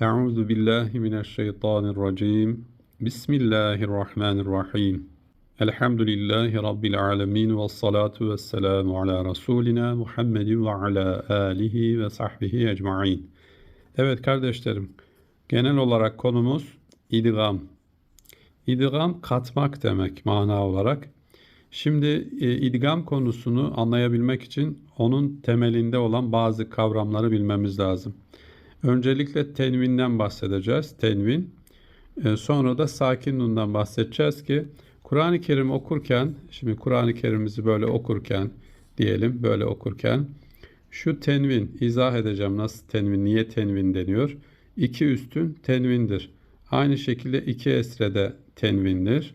Euzu billahi mineşşeytanirracim. Bismillahirrahmanirrahim. Elhamdülillahi rabbil alamin ve salatu vesselamu ala rasulina Muhammedin ve ala alihi ve sahbihi ecmaîn. Evet kardeşlerim, genel olarak konumuz idgam. İdgam katmak demek mana olarak. Şimdi e, idgam konusunu anlayabilmek için onun temelinde olan bazı kavramları bilmemiz lazım. Öncelikle tenvinden bahsedeceğiz. Tenvin. E, sonra da sakin nundan bahsedeceğiz ki Kur'an-ı Kerim okurken, şimdi Kur'an-ı Kerim'imizi böyle okurken diyelim, böyle okurken şu tenvin, izah edeceğim nasıl tenvin, niye tenvin deniyor. İki üstün tenvindir. Aynı şekilde iki esrede tenvindir.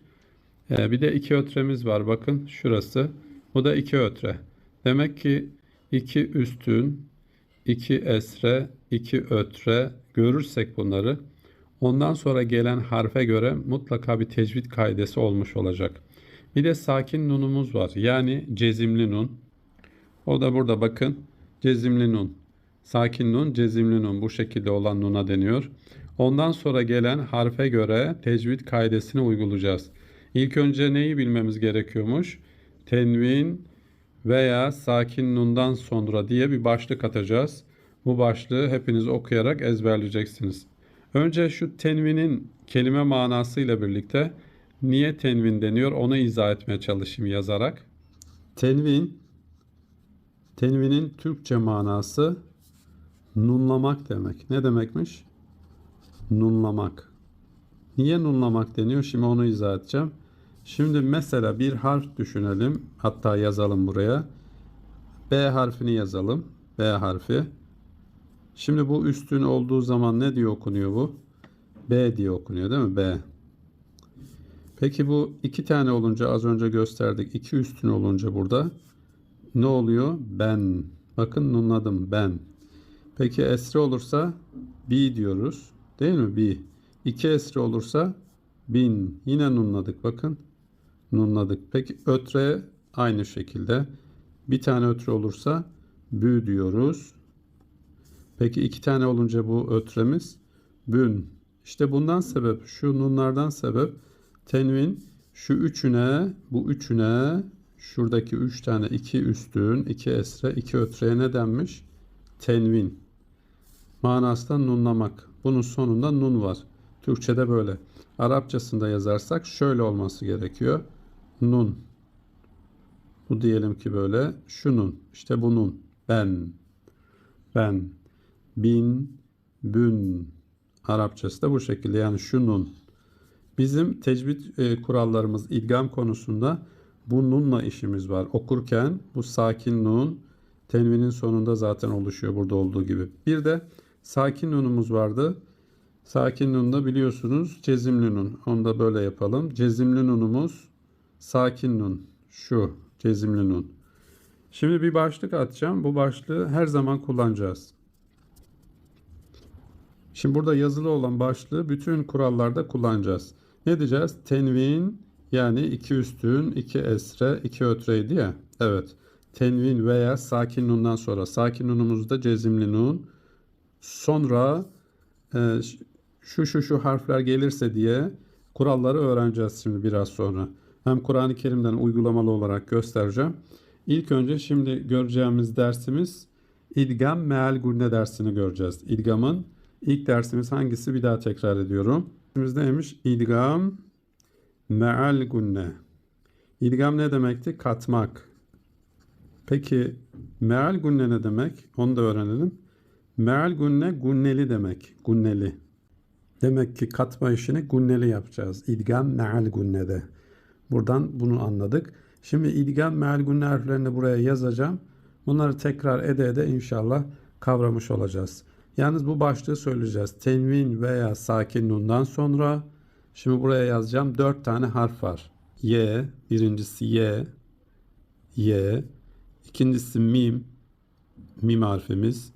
Ee, bir de iki ötremiz var. Bakın şurası. Bu da iki ötre. Demek ki iki üstün, iki esre, iki ötre görürsek bunları ondan sonra gelen harfe göre mutlaka bir tecvid kaidesi olmuş olacak. Bir de sakin nunumuz var. Yani cezimli nun. O da burada bakın. Cezimli nun. Sakin nun, cezimli nun bu şekilde olan nuna deniyor. Ondan sonra gelen harfe göre tecvid kaidesini uygulayacağız. İlk önce neyi bilmemiz gerekiyormuş? Tenvin veya sakin nundan sonra diye bir başlık atacağız. Bu başlığı hepiniz okuyarak ezberleyeceksiniz. Önce şu tenvinin kelime manasıyla birlikte niye tenvin deniyor onu izah etmeye çalışayım yazarak. Tenvin, tenvinin Türkçe manası nunlamak demek. Ne demekmiş? Nunlamak. Niye nunlamak deniyor? Şimdi onu izah edeceğim. Şimdi mesela bir harf düşünelim. Hatta yazalım buraya. B harfini yazalım. B harfi. Şimdi bu üstün olduğu zaman ne diye okunuyor bu? B diye okunuyor değil mi? B. Peki bu iki tane olunca az önce gösterdik. İki üstün olunca burada ne oluyor? Ben. Bakın nunladım ben. Peki esri olursa B diyoruz. Değil mi? B. İki esri olursa bin. Yine nunladık bakın. Nunladık. Peki ötre aynı şekilde. Bir tane ötre olursa bü diyoruz. Peki iki tane olunca bu ötremiz bün. İşte bundan sebep şu nunlardan sebep tenvin şu üçüne bu üçüne şuradaki üç tane iki üstün iki esre iki ötreye ne denmiş? Tenvin. Manasında nunlamak. Bunun sonunda nun var. Türkçede böyle. Arapçasında yazarsak şöyle olması gerekiyor. Nun. Bu diyelim ki böyle. Şunun. İşte bunun. Ben. Ben. Bin. Bün. Arapçası da bu şekilde. Yani şunun. Bizim tecvid e, kurallarımız idgam konusunda bu nunla işimiz var. Okurken bu sakin nun tenvinin sonunda zaten oluşuyor burada olduğu gibi. Bir de sakin nunumuz vardı. Sakin nun da biliyorsunuz cezimli nun. Onu da böyle yapalım. Cezimli nunumuz sakin nun. Şu cezimli nun. Şimdi bir başlık atacağım. Bu başlığı her zaman kullanacağız. Şimdi burada yazılı olan başlığı bütün kurallarda kullanacağız. Ne diyeceğiz? Tenvin yani iki üstün, iki esre, iki ötreydi ya. Evet. Tenvin veya sakin nundan sonra. Sakin nunumuzda cezimli nun. Sonra e, şu şu şu harfler gelirse diye kuralları öğreneceğiz şimdi biraz sonra. Hem Kur'an-ı Kerim'den uygulamalı olarak göstereceğim. İlk önce şimdi göreceğimiz dersimiz İdgam meal gunne dersini göreceğiz. İdgamın ilk dersimiz hangisi bir daha tekrar ediyorum. Dersimiz neymiş? İdgam meal gunne. İdgam ne demekti? Katmak. Peki meal gunne ne demek? Onu da öğrenelim. Meal gunne gunneli demek. Gunneli. Demek ki katma işini gunneli yapacağız. İdgam meal gunnede. Buradan bunu anladık. Şimdi idgam meal gunne harflerini buraya yazacağım. Bunları tekrar ede ede inşallah kavramış olacağız. Yalnız bu başlığı söyleyeceğiz. Tenvin veya sakin nundan sonra şimdi buraya yazacağım. Dört tane harf var. Y, birincisi Y, Y, ikincisi mim, mim harfimiz.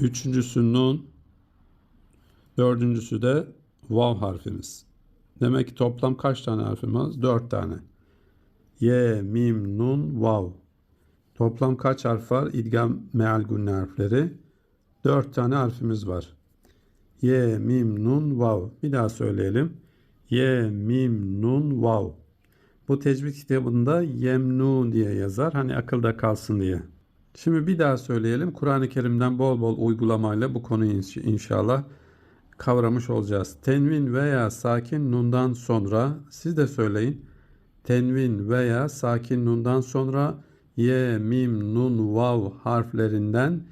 Üçüncüsü nun, Dördüncüsü de vav harfimiz. Demek ki toplam kaç tane harfimiz? Dört tane. Y, mim, nun, vav. Toplam kaç harf var? İdgam, meal, gunne harfleri. Dört tane harfimiz var. Ye, mim, nun, vav. Bir daha söyleyelim. Ye, mim, nun, vav. Bu tecvid kitabında yemnu diye yazar. Hani akılda kalsın diye. Şimdi bir daha söyleyelim. Kur'an-ı Kerim'den bol bol uygulamayla bu konuyu inş- inşallah kavramış olacağız. Tenvin veya sakin nundan sonra siz de söyleyin. Tenvin veya sakin nundan sonra ye, mim, nun, vav harflerinden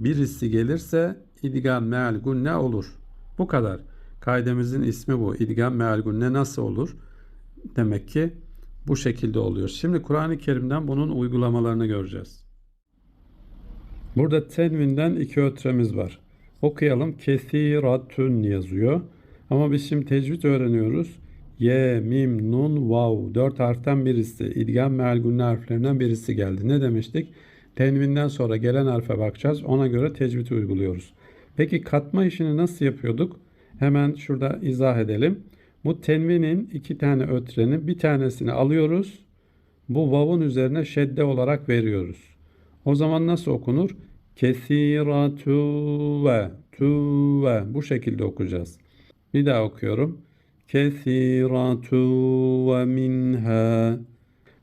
birisi gelirse idgam meal gunne olur. Bu kadar. Kaidemizin ismi bu. İdgam meal gunne nasıl olur? Demek ki bu şekilde oluyor. Şimdi Kur'an-ı Kerim'den bunun uygulamalarını göreceğiz. Burada tenvinden iki ötremiz var. Okuyalım. Kesiratun yazıyor. Ama biz şimdi tecvid öğreniyoruz. Ye, mim, nun, vav. Dört harften birisi. İdgam meal gunne harflerinden birisi geldi. Ne demiştik? Tenvinden sonra gelen harfe bakacağız. Ona göre tecvid uyguluyoruz. Peki katma işini nasıl yapıyorduk? Hemen şurada izah edelim. Bu tenvinin iki tane ötreni bir tanesini alıyoruz. Bu vav'un üzerine şedde olarak veriyoruz. O zaman nasıl okunur? Kesiratu ve tu ve bu şekilde okuyacağız. Bir daha okuyorum. Kesiratu ve minha.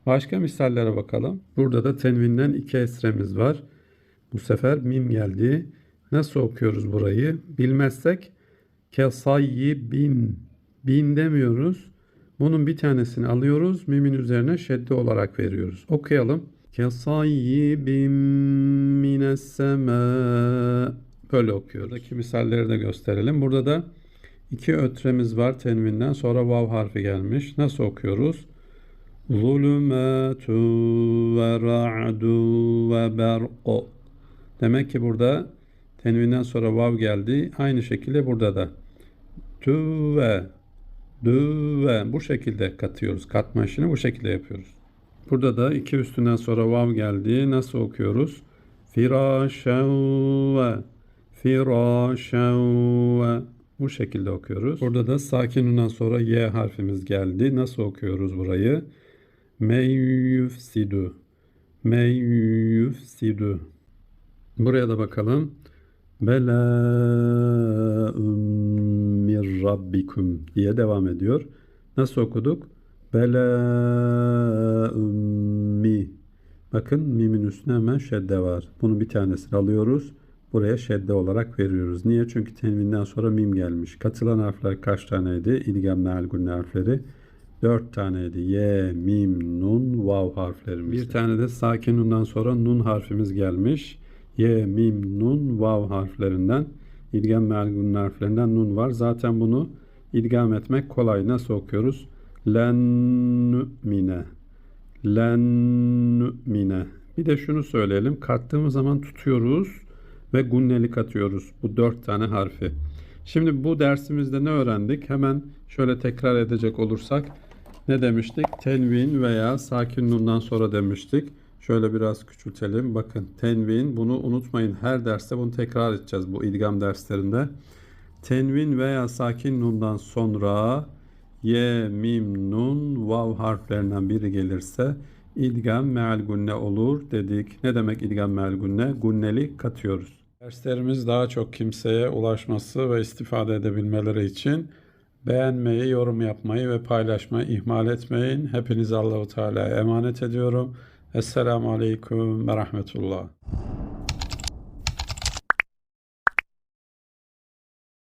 Başka misallere bakalım. Burada da tenvinden iki esremiz var. Bu sefer mim geldi. Nasıl okuyoruz burayı? Bilmezsek kesayyi bin. Bin demiyoruz. Bunun bir tanesini alıyoruz. Mimin üzerine şedde olarak veriyoruz. Okuyalım. Kesayyibim mines sema. Böyle okuyoruz. Buradaki misalleri de gösterelim. Burada da iki ötremiz var tenvinden. Sonra vav harfi gelmiş. Nasıl okuyoruz? Zulümatu ve ra'du ve ber'u. Demek ki burada tenvinden sonra vav geldi. Aynı şekilde burada da. Tüve, düve bu şekilde katıyoruz. Katma işini bu şekilde yapıyoruz. Burada da iki üstünden sonra vav geldi. Nasıl okuyoruz? Firaşen ve firaşen ve bu şekilde okuyoruz. Burada da sakinundan sonra y harfimiz geldi. Nasıl okuyoruz burayı? Meyyufsidu. Meyyufsidu. Buraya da bakalım. Belâ'un min rabbikum diye devam ediyor. Nasıl okuduk? Mi. Bakın mimin üstüne hemen şedde var. Bunu bir tanesini alıyoruz. Buraya şedde olarak veriyoruz. Niye? Çünkü tenvinden sonra mim gelmiş. Katılan harfler kaç taneydi? İdgam meal gunne harfleri. Dört taneydi. Ye, mim, nun, vav harflerimiz. Bir tane de sakin nundan sonra nun harfimiz gelmiş. Ye, mim, nun, vav harflerinden. İdgam meal gunne harflerinden nun var. Zaten bunu idgam etmek kolay. Nasıl okuyoruz? Len nu'mine. Len nu'mine. Bir de şunu söyleyelim. Kattığımız zaman tutuyoruz ve gunnelik atıyoruz. Bu dört tane harfi. Şimdi bu dersimizde ne öğrendik? Hemen şöyle tekrar edecek olursak ne demiştik? Tenvin veya sakin nundan sonra demiştik. Şöyle biraz küçültelim. Bakın tenvin bunu unutmayın. Her derste bunu tekrar edeceğiz bu idgam derslerinde. Tenvin veya sakin nundan sonra ye, mim, nun, vav harflerinden biri gelirse idgam meal gunne olur dedik. Ne demek idgam meal gunne? Gunneli katıyoruz. Derslerimiz daha çok kimseye ulaşması ve istifade edebilmeleri için beğenmeyi, yorum yapmayı ve paylaşmayı ihmal etmeyin. Hepinizi Allahu Teala'ya emanet ediyorum. Esselamu Aleyküm ve Rahmetullah.